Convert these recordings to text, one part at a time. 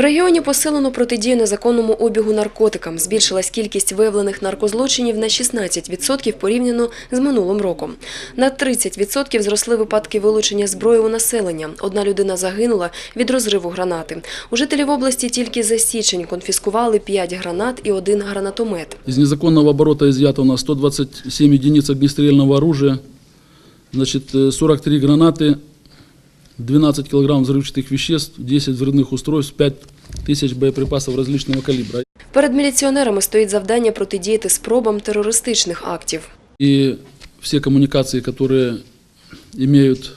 В регіоні посилено протидію незаконному обігу наркотикам. Збільшилась кількість виявлених наркозлочинів на 16% порівняно з минулим роком. На 30% зросли випадки вилучення зброї у населення. Одна людина загинула від розриву гранати. У жителів області тільки за січень конфіскували 5 гранат і один гранатомет. Из незаконного оборота изъято у нас 127 единиц огнестрельного оружия, значит, э, 43 гранаты, 12 килограмм взрывчатых веществ, 10 взрывных устройств, 5 тысяч боеприпасов различного калибра. Перед міліціонерами стоїть завдання протидіяти спробам терористичних актів. И все коммуникации, которые имеют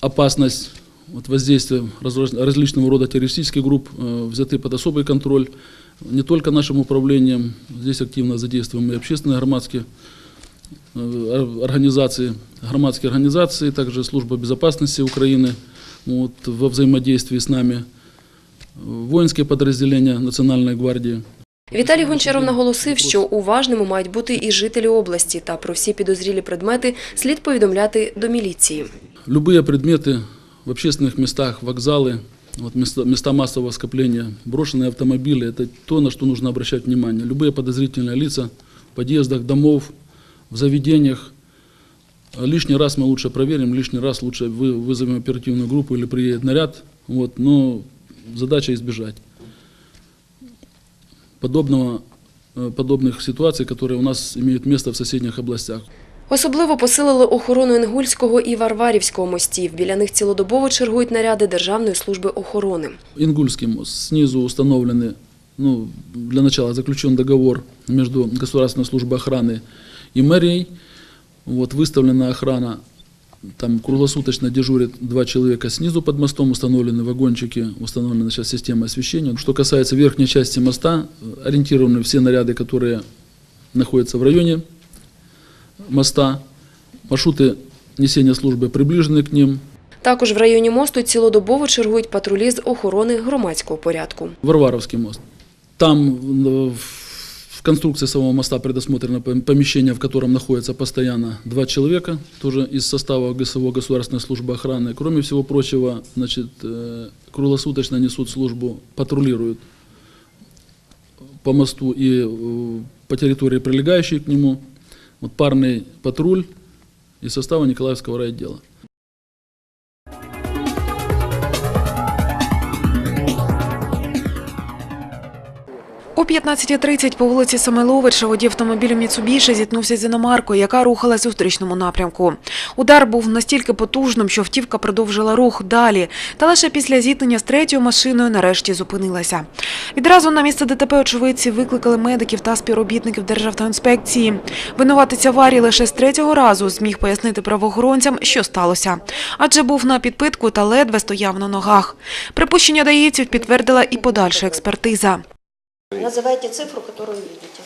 опасность вот, воздействия разра- различного рода террористических групп, э, взяты под особый контроль не только нашим управлением, здесь активно задействуем и общественные громадские э, ор- организации, громадские организации, также служба безопасности Украины вот, во взаимодействии с нами, э, воинские подразделения Национальной гвардии. Віталій Гончаров наголосив, що уважними мають бути і жителі області, та про всі підозрілі предмети слід повідомляти до міліції. Любые предметы в общественных местах, вокзалы, вот места, места массового скопления, брошенные автомобили, это то, на что нужно обращать внимание. Любые подозрительные лица в подъездах домов, в заведениях. А Лишний раз мы лучше проверим, лишний раз лучше вы- вызовем оперативную группу или приедет наряд. Вот, но задача избежать подобного, э, подобных ситуаций, которые у нас имеют место в соседних областях. Особливо посилили охорону Інгульського і Варварівського мостів. Біля них цілодобово чергують наряди Державної служби охорони. Ингульский мост. Снизу установлены, ну, для начала заключен договор между Государственной службой охраны и мэрией. Вот, выставлена охрана, там круглосуточно дежурят два человека снизу под мостом, установлены вагончики, установлена сейчас система освещения. Что касается верхней части моста, э, ориентированы все наряды, которые находятся в районе моста. Маршруты несения службы приближены к ним, Також в районі мосту цілодобово чергують патрулі з охорони громадського порядку. Варваровский мост. Там э, в конструкции самого моста предусмотрено пом- помещение, в котором находится постоянно два человека, тоже из состава ГСО Государственной службы охраны. Кроме всего прочего, значит, э, круглосуточно несут службу, патрулируют по мосту и э, по территории, прилегающей к нему. Вот парный патруль из состава Николаевского райотдела. О 15.30 по вулиці Самойловича водій автомобілю Міцубіші зіткнувся з іномаркою, яка рухалась у зустрічному напрямку. Удар був настільки потужним, що автівка продовжила рух далі, та лише після зіткнення з третьою машиною нарешті зупинилася. Відразу на місце ДТП очевидці викликали медиків та співробітників Державтоінспекції. Винуватець аварії лише з третього разу зміг пояснити правоохоронцям, що сталося. Адже був на підпитку та ледве стояв на ногах. Припущення даївців підтвердила і подальша експертиза. Называйте цифру, которую видите.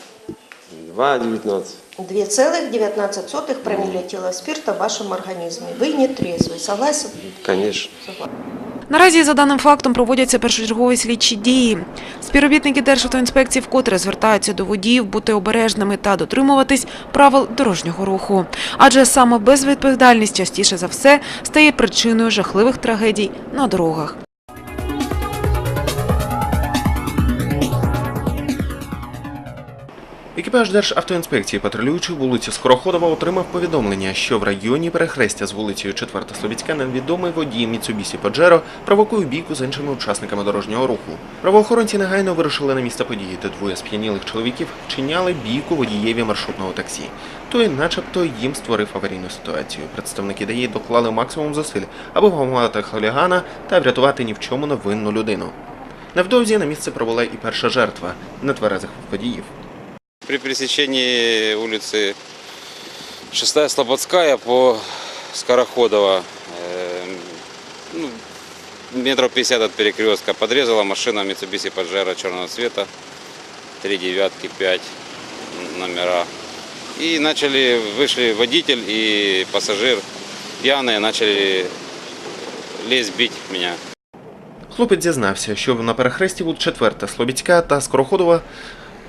2,19. 2,19 промилле тела спирта в вашем организме. Вы не трезвый. Согласен? Конечно. Согласен. Наразі за даним фактом проводяться першочергові слідчі дії. Співробітники Державтоінспекції вкотре звертаються до водіїв бути обережними та дотримуватись правил дорожнього руху. Адже саме безвідповідальність частіше за все стає причиною жахливих трагедій на дорогах. Екіпаж Державтоінспекції, патрулюючи вулицю Скороходова, отримав повідомлення, що в районі перехрестя з вулицею 4 Слобідська невідомий водій Міцубісі Паджеро провокує бійку з іншими учасниками дорожнього руху. Правоохоронці негайно вирушили на місце події, де двоє сп'янілих чоловіків чиняли бійку водієві маршрутного таксі. Той, начебто, їм створив аварійну ситуацію. Представники ДАІ доклали максимум зусиль, аби вгамувати хулігана та врятувати ні в чому невинну людину. Невдовзі на місце провела і перша жертва нетверезих водіїв. При пересечении улицы 6 Слободская по Скороходова, э, ну, метров 50 от перекрестка, подрезала машина Mitsubishi Pajero черного цвета, 3 девятки, 5 номера. И начали, вышли водитель и пассажир пьяные, начали лезть бить меня. Хлопець зізнався, що на перехресті вулиць 4 Слобідська та Скороходова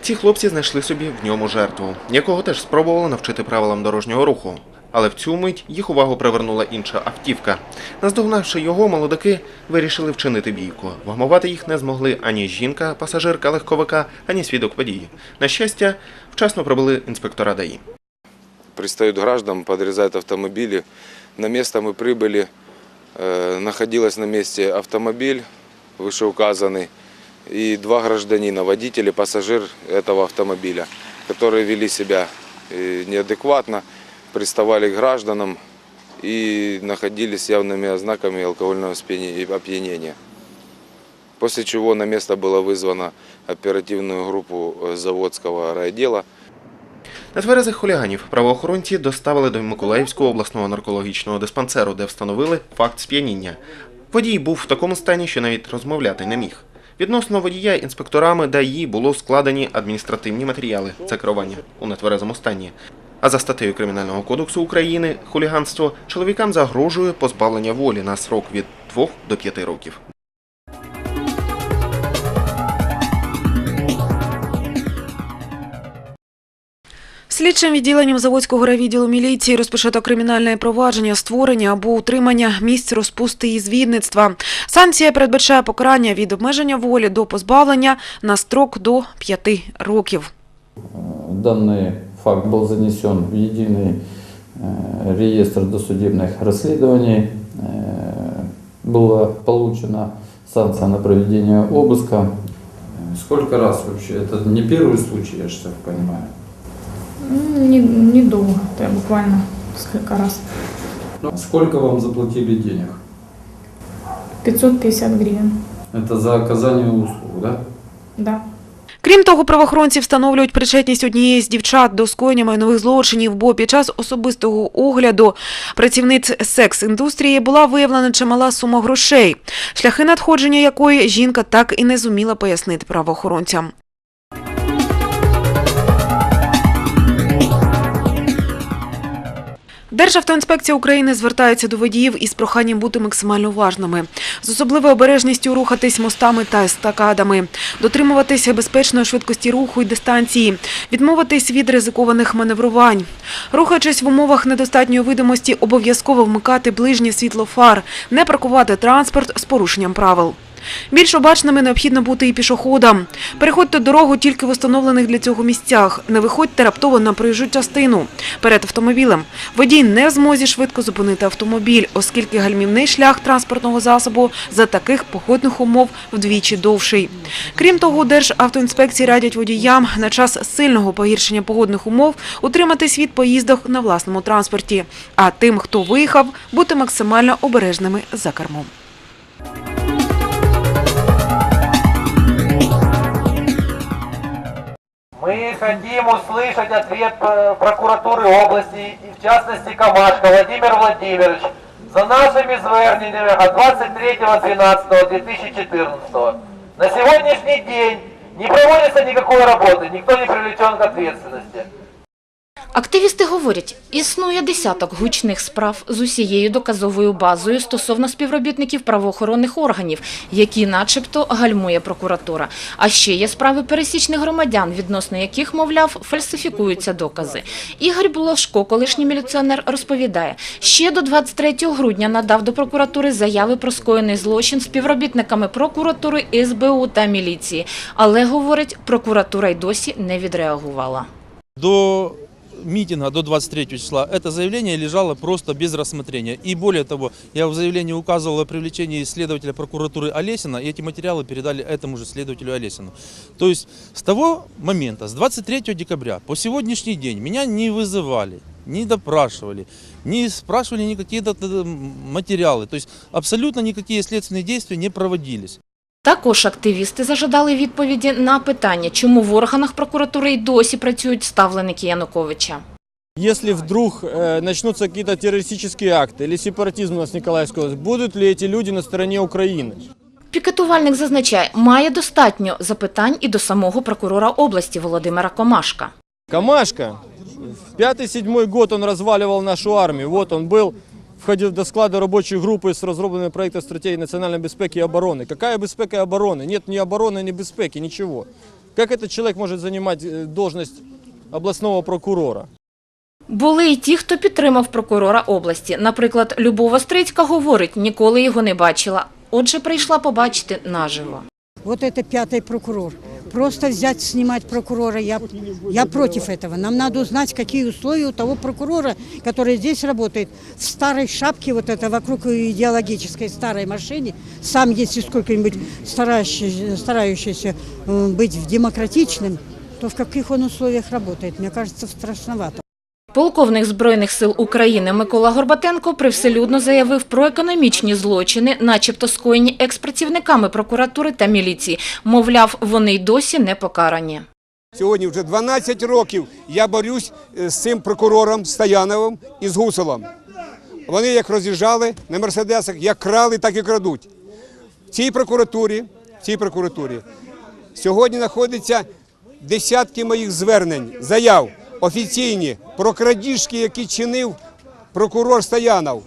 ці хлопці знайшли собі в ньому жертву, якого теж спробували навчити правилам дорожнього руху. Але в цю мить їх увагу привернула інша автівка. Наздогнавши його, молодики вирішили вчинити бійку. Вгамувати їх не змогли ані жінка, пасажирка легковика, ані свідок події. На щастя, вчасно прибули інспектора ДАІ. пристают гражданам, подрезают автомобили. На место мы прибыли, э, находилась на месте автомобиль вышеуказанный и два гражданина, водитель и пассажир этого автомобиля, которые вели себя э, неадекватно, приставали к гражданам и находились с явными ознаками алкогольного спьяне- и опьянения. После чего на место было вызвано оперативную группу э, заводского райотдела – Нетверезих хуліганів правоохоронці доставили до Миколаївського обласного наркологічного диспансеру, де встановили факт сп'яніння. Водій був в такому стані, що навіть розмовляти не міг. Відносно водія інспекторами ДАІ було складені адміністративні матеріали це керування у нетверезому стані. А за статтею Кримінального кодексу України хуліганство чоловікам загрожує позбавлення волі на срок від 2 до 5 років. Слідчим відділенням Заводського райвідділу міліції розпочато кримінальне провадження створення або утримання місць розпусти і звідництва. Санкція передбачає покарання від обмеження волі до позбавлення на строк до 5 років. Данный факт был занесен в единый э, реестр досудебных расследований. Э, Была получена санкция на проведение обыска. Э, Сколько раз вообще? Это не первый случай, я же так понимаю. Ну, Не, недолго, буквально несколько раз. Сколько вам заплатили денег? 550 гривен, Это за оказание услуг, да? да. Крім того, правоохоронці встановлюють причетність однієї з дівчат до скоєння майнових злочинів, бо під час особистого огляду працівниць секс-індустрії була виявлена чимала сума грошей, шляхи надходження якої жінка так і не зуміла пояснити правоохоронцям. Державтоінспекція України звертається до водіїв із проханням бути максимально уважними, з особливою обережністю рухатись мостами та естакадами, дотримуватися безпечної швидкості руху і дистанції, відмовитись від ризикованих маневрувань. Рухаючись в умовах недостатньої видимості, обов'язково вмикати ближнє світло фар, не паркувати транспорт з порушенням правил. Більш обачними необхідно бути і пішоходам. Переходьте дорогу тільки в установлених для цього місцях. Не виходьте раптово на проїжджу частину перед автомобілем. Водій не в змозі швидко зупинити автомобіль, оскільки гальмівний шлях транспортного засобу за таких погодних умов вдвічі довший. Крім того, Державтоінспекції радять водіям на час сильного погіршення погодних умов утриматись від поїздок на власному транспорті, а тим, хто виїхав, бути максимально обережними за кермом. Мы хотим услышать ответ э, прокуратуры области и в частности Камашко Владимир Владимирович за нашими зверненнями от 23.12.2014. На сегодняшний день не проводится никакой работы, никто не привлечен к ответственности. Активісти говорять, існує десяток гучних справ з усією доказовою базою стосовно співробітників правоохоронних органів, які начебто гальмує прокуратура. А ще є справи пересічних громадян, відносно яких, мовляв, фальсифікуються докази. Ігор Булашко, колишній міліціонер, розповідає, ще до 23 грудня надав до прокуратури заяви про скоєний злочин співробітниками прокуратури, СБУ та міліції. Але, говорить, прокуратура й досі не відреагувала. До митинга, до 23 числа, это заявление лежало просто без рассмотрения. И более того, я в заявлении указывал о привлечении следователя прокуратуры Олесина, и эти материалы передали этому же следователю Олесину. То есть с того момента, с 23 декабря по сегодняшний день меня не вызывали, не допрашивали, не спрашивали никакие материалы. То есть абсолютно никакие следственные действия не проводились. Також активісти зажадали відповіді на питання, чому в органах прокуратури й досі працюють ставленики Януковича. Если вдруг э, начнутся какие-то террористические акты или сепаратизм у нас в Николаевской области, будут ли эти люди на стороне Украины? Пікетувальник зазначає, має достатньо запитань і до самого прокурора області Володимира Комашка. Камашка, в пятый-седьмой год он разваливал нашу армию. Вот он был, входил до склада рабочей группы с разработанным проектом стратегии национальной безпеки и обороны. Какая безпека и обороны? Нет ни обороны, ни безпеки, ничего. Как этот человек может занимать э, должность областного прокурора? Були й ті, хто підтримав прокурора області. Наприклад, Любов Острицька говорить, ніколи його не бачила. Отже, прийшла побачити наживо. Вот это пятый прокурор. Просто взять, снимать прокурора, я, я против этого. Нам надо узнать, какие условия у того прокурора, который здесь работает, в старой шапке, вот это вокруг идеологической старой машине, сам, если сколько-нибудь старающийся, старающийся э, быть демократичным, то в каких он условиях работает, мне кажется, страшновато. Полковник Збройних сил України Микола Горбатенко привселюдно заявив про економічні злочини, начебто скоєні експрацівниками прокуратури та міліції. Мовляв, вони й досі не покарані. Сьогодні вже 12 років я борюсь е, з цим прокурором Стояновим і з Гуселом. Вони як роз'їжджали на мерседесах, як крали, так і крадуть. В цій прокуратурі, в цій прокуратурі сьогодні знаходяться десятки моїх звернень, заяв офіційні про крадіжки, які чинив прокурор Стоянов.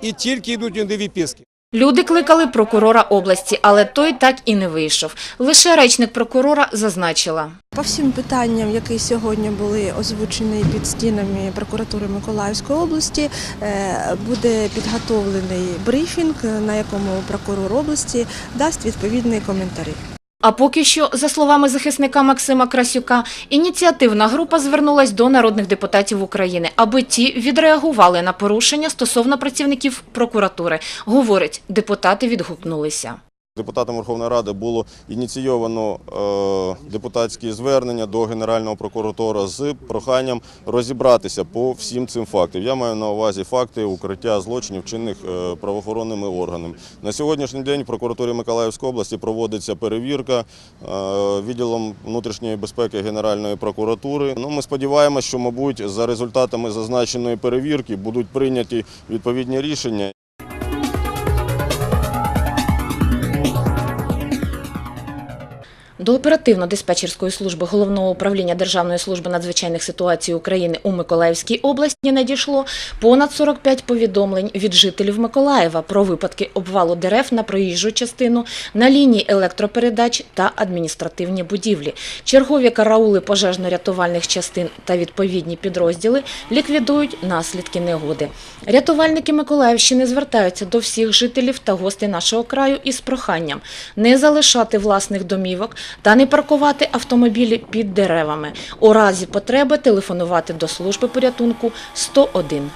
І тільки йдуть у відписки. Люди кликали прокурора області, але той так і не вийшов. Лише речник прокурора зазначила. По всім питанням, які сьогодні були озвучені під стінами прокуратури Миколаївської області, е, буде підготовлений брифінг, на якому прокурор області дасть відповідні коментарі. А поки що, за словами захисника Максима Красюка, ініціативна група звернулась до народних депутатів України, аби ті відреагували на порушення стосовно працівників прокуратури. Говорить, депутати відгукнулися. Депутатам Верховної Ради було ініційовано е, депутатські звернення до Генерального прокуратора з проханням розібратися по всім цим фактам. Я маю на увазі факти укриття злочинів, вчинених е, правоохоронними органами. На сьогоднішній день в прокуратурі Миколаївської області проводиться перевірка е, відділом внутрішньої безпеки Генеральної прокуратури. Ну, ми сподіваємося, що, мабуть, за результатами зазначеної перевірки будуть прийняті відповідні рішення. До оперативно-диспетчерської служби Головного управління Державної служби надзвичайних ситуацій України у Миколаївській області надійшло понад 45 повідомлень від жителів Миколаєва про випадки обвалу дерев на проїжджу частину, на лінії електропередач та адміністративні будівлі. Чергові караули пожежно-рятувальних частин та відповідні підрозділи ліквідують наслідки негоди. Рятувальники Миколаївщини звертаються до всіх жителів та гостей нашого краю із проханням не залишати власних домівок та не паркувати автомобілі під деревами. У разі потреби телефонувати до служби порятунку 101.